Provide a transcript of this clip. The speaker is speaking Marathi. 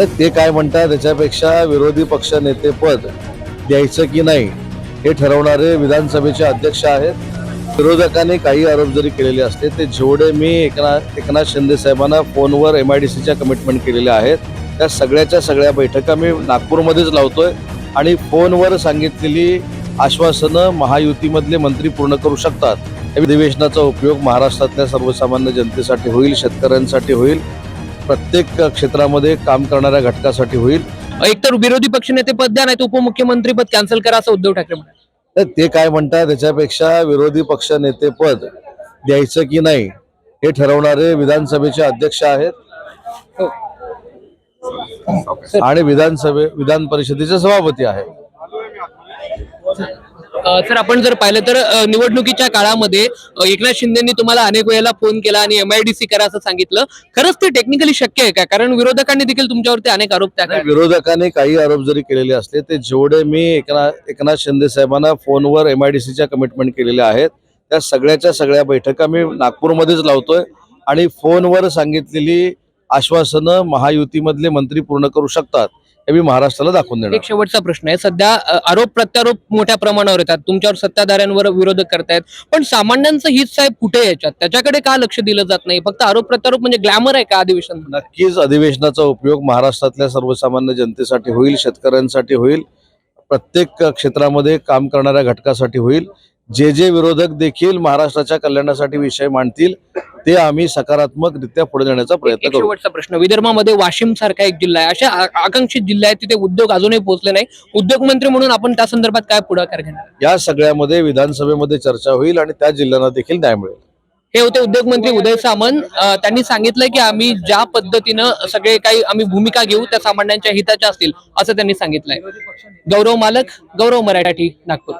तर ते काय म्हणतात त्याच्यापेक्षा विरोधी पक्ष नेतेपद द्यायचं की नाही हे ठरवणारे विधानसभेचे अध्यक्ष आहेत. विरोधकांनी काही आरोप जरी केलेले असले ते जेवढे मी एकनाथ एकनाथ शिंदे साहेबांना फोनवर एम आय डी सीच्या कमिटमेंट केलेल्या आहेत त्या सगळ्याच्या सगळ्या बैठका मी नागपूरमध्येच लावतोय आणि फोनवर सांगितलेली आश्वासनं महायुतीमधले मंत्री पूर्ण करू शकतात. या अधिवेशनाचा उपयोग महाराष्ट्रातल्या सर्वसामान्य जनतेसाठी होईल शेतकऱ्यांसाठी होईल. प्रत्येक क्षेत्रामध्ये काम करणाऱ्या घटकासाठी होईल. एकतर विरोधी पक्षनेते पद द्या नाही तर उपमुख्यमंत्री पद कॅन्सल करा असं उद्धव ठाकरे म्हणाले. तर ते काय म्हणतात त्याच्यापेक्षा विरोधी पक्ष नेतेपद द्यायचं की नाही हे ठरवणारे विधानसभेचे अध्यक्ष आहेत. आणि विधानसभे विधान परिषदेचे सभापती आहेत. सर आपण जर पाहिलं तर निवडणुकीच्या काळामध्ये एकनाथ शिंदेनी तुम्हाला अनेक वेळेला फोन केला आणि एमआयडीसी करा असं सांगितलं. खरंच ते टेक्निकली शक्य आहे का? कारण विरोधकांनी देखील तुमच्यावरती अनेक आरोप त्या विरोधकांनी काही आरोप जरी केलेले असले ते जेवढे मी एकनाथ एकनाथ शिंदे साहेबांना फोनवर एम आय डी सीच्या कमिटमेंट केलेल्या आहेत त्या सगळ्याच्या सगळ्या बैठका मी नागपूरमध्येच लावतोय आणि फोनवर सांगितलेली आश्वासनं महायुतीमधले मंत्री पूर्ण करू शकतात. मी महाराष्ट्राला दाखवून देणार. एक शेवटचा प्रश्न आहे. सध्या आरोप प्रत्यारोप मोठ्या प्रमाणावर येतात. तुमच्यावर सत्ताधाऱ्यांवर विरोधक करतायत. पण सामान्यांचं हित साहेब कुठे याच्यात? त्याच्याकडे का लक्ष दिलं जात नाही? फक्त आरोप प्रत्यारोप म्हणजे ग्लॅमर आहे का अधिवेशन? नक्कीच अधिवेशनाचा उपयोग महाराष्ट्रातल्या सर्वसामान्य जनतेसाठी होईल शेतकऱ्यांसाठी होईल प्रत्येक क्षेत्रामध्ये काम करणाऱ्या घटकासाठी होईल. जे जे विरोधक देखील महाराष्ट्राच्या कल्याणासाठी विषय मांडतील ते आम्ही सकारात्मकरित्या पुढे नेण्याचा प्रयत्न एक करू. शेवटचा प्रश्न. विदर्भामध्ये वाशिम सारखा एक जिल्हा आहे. अशा आ- आकांक्षित जिल्हे आहेत तिथे उद्योग अजूनही पोहोचले नाही उद्योग मंत्री म्हणून आपण त्या संदर्भात काय पुढाकार घेणार? या सगळ्यामध्ये विधानसभेमध्ये चर्चा होईल आणि त्या जिल्ह्यांना देखील न्याय मिळेल. हे होते उद्योगमंत्री उदय सामंत. अं, त्यांनी सांगितलं की आम्ही ज्या पद्धतीनं सगळे काही आम्ही भूमिका घेऊ त्या सामान्यांच्या हिताच्या असतील असं त्यांनी सांगितलंय. गौरव मालक गौरव मराठी नागपूर.